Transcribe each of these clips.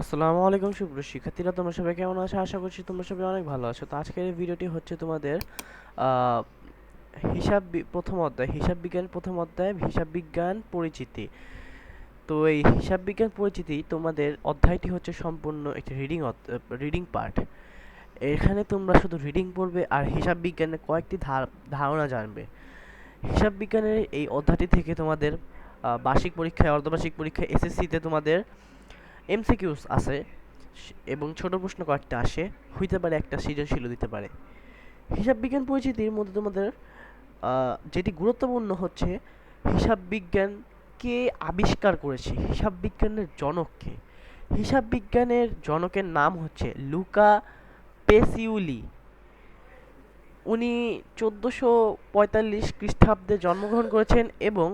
আসসালামু আলাইকুম সুপ্রিয় শিক্ষার্থীরা, তোমরা সবাই কেমন আছো? আশা করছি তোমরা সবাই অনেক ভালো আছো। তো আজকের এই ভিডিওটি হচ্ছে তোমাদের হিসাব প্রথম অধ্যায়, হিসাব বিজ্ঞান প্রথম অধ্যায়, হিসাব বিজ্ঞান পরিচিতি। তো এই হিসাব বিজ্ঞান পরিচিতি তোমাদের অধ্যায়টি হচ্ছে সম্পূর্ণ একটি রিডিং রিডিং পার্ট এখানে তোমরা শুধু রিডিং পড়বে আর হিসাব বিজ্ঞানের কয়েকটি ধার- ধারণা জানবে। হিসাব বিজ্ঞানের এই অধ্যায়টি থেকে তোমাদের বার্ষিক পরীক্ষায়, অর্ধবার্ষিক পরীক্ষায় এসএসসিতে তোমাদের এমসিকিউস আছে এবং ছোট প্রশ্ন কয়েকটা আসে। হইতে পারে একটা সৃজনশীলও দিতে পারে। হিসাব বিজ্ঞান পরিচিতির মধ্যে তোমাদের যেটি গুরুত্বপূর্ণ হচ্ছে, হিসাব বিজ্ঞান কে আবিষ্কার করেছে? হিসাব বিজ্ঞানের জনক কে? হিসাব বিজ্ঞানের জনকের নাম হচ্ছে লুকা পেসিউলি। উনি চোদ্দোশো পঁয়তাল্লিশ খ্রিস্টাব্দে জন্মগ্রহণ করেছেন এবং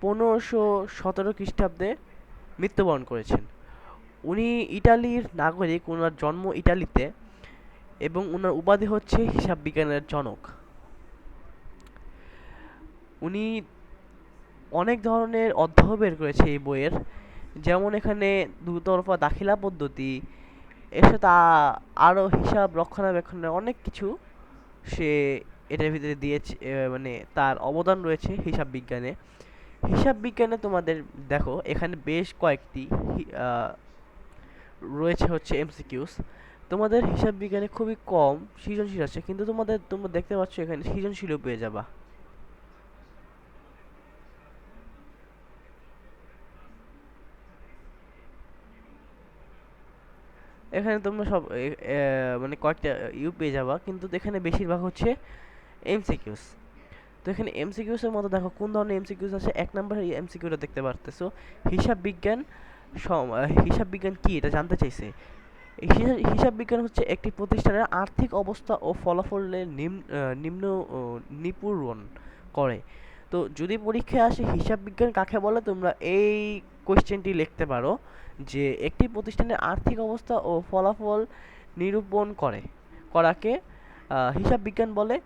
পনেরোশো সতেরো খ্রিস্টাব্দে মৃত্যুবরণ করেছেন। উনি ইটালির নাগরিক ওনার জন্ম ইটালিতে এবং ওনার উপাধি হচ্ছে হিসাব বিজ্ঞানের জনক। উনি অনেক ধরনের অধ্যায় বের করেছে এই বইয়ের। যেমন এখানে দুতরফা দাখিলা পদ্ধতি, এর সাথে আরও হিসাব রক্ষণাবেক্ষণের অনেক কিছু সে এটার ভিতরে দিয়েছে মানে তার অবদান রয়েছে হিসাব বিজ্ঞানে। হিসাব বিজ্ঞানে তোমাদের দেখো, এখানে বেশ কয়েকটি রয়েছে হচ্ছে এমসিকিউস তোমাদের হিসাব বিজ্ঞানে খুবই কম, সৃজনশীল আছে, কিন্তু তোমাদের, তোমরা দেখতে পাচ্ছ এখানে সৃজনশীলও পেয়ে যাবা। এখানে তোমরা সব মানে কয়েকটা ইউ পেয়ে যাবা, কিন্তু এখানে বেশিরভাগ হচ্ছে এমসিকিউস তো এখানে এমসিকিউস এর মধ্যে দেখো, কোন ধরনের এমসিকিউস আছে? এক নম্বরের এমসিকিউটা দেখতে পারতেছো। হিসাব বিজ্ঞান হিসাব বিজ্ঞান কি এটা জানতে চাইছে? হিসাব বিজ্ঞান হচ্ছে একটি প্রতিষ্ঠানের আর্থিক অবস্থা ও ফলাফলের নিম্ন নিপূরণ করে। তো যদি পরীক্ষায় আসে হিসাব বিজ্ঞান কাকে বলে, তোমরা এই কোশ্চেনটি লিখতে পারো যে একটি প্রতিষ্ঠানের আর্থিক অবস্থা ও ফলাফল নিরূপণ করে, করাকে হিসাব বিজ্ঞান বলে।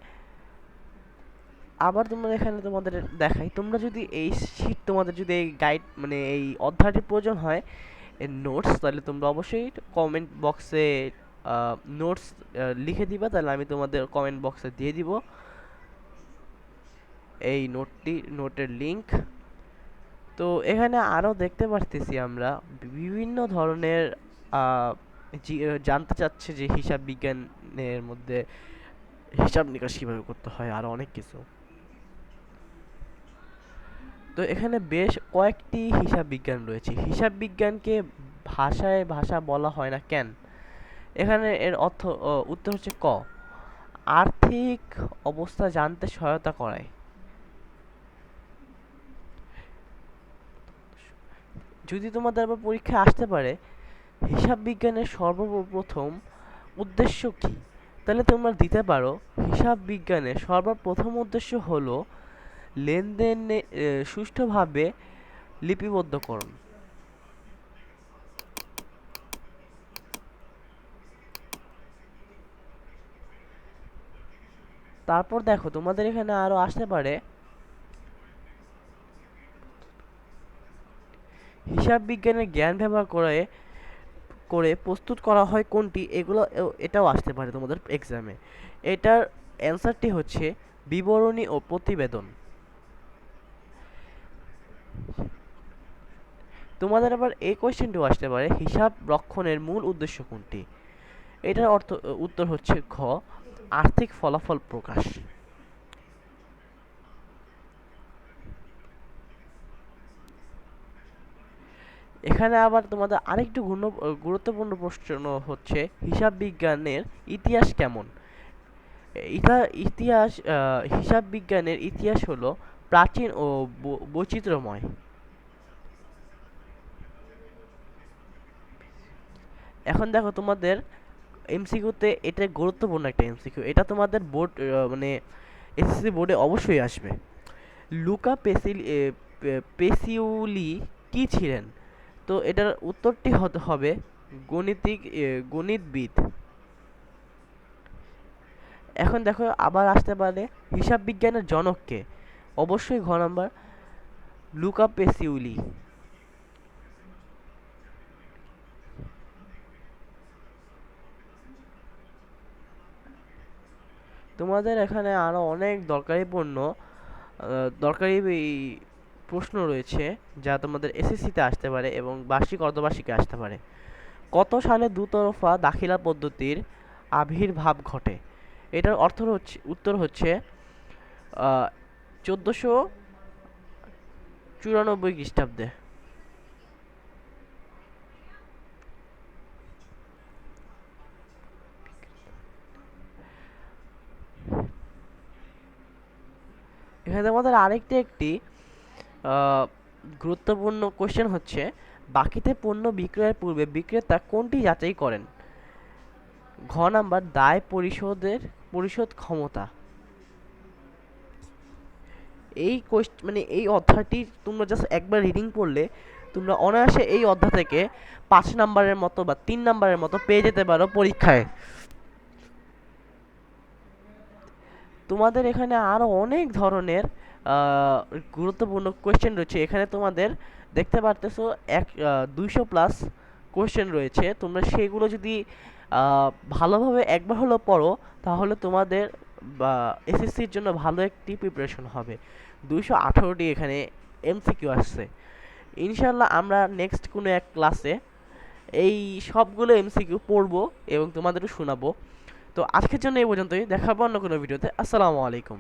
আবার তোমরা এখানে তোমাদের দেখাই। তোমরা যদি এই শীট তোমাদের যদি এই গাইড মানে এই অধ্যায়টির প্রয়োজন হয় নোটস তাহলে তোমরা অবশ্যই কমেন্ট বক্সে নোটস লিখে দিবা, তাহলে আমি তোমাদের কমেন্ট বক্সে দিয়ে দিব। এই নোটটি নোটের লিংক তো এখানে আরও দেখতে পারতেছি আমরা, বিভিন্ন ধরনের জানতে চাচ্ছে যে হিসাব বিজ্ঞানের মধ্যে হিসাব নিকাশ কীভাবে করতে হয় আরও অনেক কিছু। তো এখানে বেশ কয়েকটি হিসাব বিজ্ঞান রয়েছে। হিসাব বিজ্ঞানকে ভাষায় ভাষা বলা হয় না কেন? এখানে এর অর্থ উত্তর হচ্ছে ক। আর্থিক অবস্থা জানতে সহায়তা করায় যদি তোমাদের আবার পরীক্ষায় আসতে পারে, হিসাব বিজ্ঞানের সর্বপ্রথম উদ্দেশ্য কি? তাহলে তোমরা দিতে পারো, হিসাব বিজ্ঞানের সর্বপ্রথম উদ্দেশ্য হলো লেনদেনে সুষ্ঠুভাবে লিপিবদ্ধকরণ তারপর দেখো, তোমাদের এখানে আরও আসতে পারে। হিসাব বিজ্ঞানের জ্ঞান ব্যবহার করে করে প্রস্তুত করা হয় কোনটি, এগুলো এটাও আসতে পারে তোমাদের এক্সামে এটার অ্যান্সারটি হচ্ছে বিবরণী ও প্রতিবেদন। তোমাদের আবার এই কোয়েশ্চেনটিও আসতে পারে, হিসাব রক্ষণের মূল উদ্দেশ্য কোনটি? এটার অর্থ, উত্তর হচ্ছে ঘ, আর্থিক ফলাফল প্রকাশ। এখানে আবার তোমাদের আরেকটু গুরুত্বপূর্ণ প্রশ্ন হচ্ছে, হিসাব বিজ্ঞানের ইতিহাস কেমন? ইতা ইতিহাস হিসাব বিজ্ঞানের ইতিহাস হলো প্রাচীন ও বৈচিত্র্যময়। এখন দেখো তোমাদের এমসিকিউতে এটা গুরুত্বপূর্ণ একটা এমসিকিউ এটা তোমাদের বোর্ড মানে এসএসসি বোর্ডে অবশ্যই আসবে। লুকা পেসিল পেসিউলি কি ছিলেন? তো এটার উত্তরটি হতে, হবে গণিতিক গণিতবিদ। এখন দেখো আবার আসতে পারে হিসাব বিজ্ঞানের জনককে অবশ্যই ঘ নাম্বার। লুকা পেসিউলি। তোমাদের এখানে আরও অনেক দরকারি পণ্য দরকারি প্রশ্ন রয়েছে যা তোমাদের এসএসসিতে আসতে পারে এবং বার্ষিক অর্ধবার্ষিকে আসতে পারে। কত সালে দুতরফা দাখিলা পদ্ধতির আবির্ভাব ঘটে? এটার অর্থ হচ্ছে, উত্তর হচ্ছে চোদ্দোশো চুরানব্বই খ্রিস্টাব্দে। এখানে আমাদের আরেকটি একটি গুরুত্বপূর্ণ কোশ্চেন হচ্ছে, বাকিতে পণ্য বিক্রয়ের পূর্বে বিক্রেতা কোনটি যাচাই করেন? ঘ নাম্বার, দায় পরিশোধের পরিশোধ ক্ষমতা। এই কোয়েশ্চ মানে এই অধ্যায়টি তোমরা জাস্ট একবার রিডিং পড়লে, তোমরা অনায়াসে এই অধ্যায় থেকে পাঁচ নাম্বারের মতো বা তিন নাম্বারের মতো পেয়ে যেতে পারো পরীক্ষায়। তোমাদের এখানে আরও অনেক ধরনের গুরুত্বপূর্ণ কোয়েশ্চেন রয়েছে। এখানে তোমাদের দেখতে পারতেছো এক দুইশো প্লাস কোয়েশ্চেন রয়েছে। তোমরা সেগুলো যদি ভালোভাবে একবার হলেও পড়ো, তাহলে তোমাদের, বা এসএসসির জন্য ভালো একটি প্রিপারেশন হবে। দুইশো আঠারোটি এখানে এমসিকিউ আসছে। ইনশাল্লাহ আমরা নেক্সট কোনো এক ক্লাসে এই সবগুলো এমসিকিউ পড়ব এবং তোমাদেরও শোনাবো। তো আজকের জন্য এই পর্যন্তই। দেখাবো অন্য কোনো ভিডিওতে। আসসালামু আলাইকুম।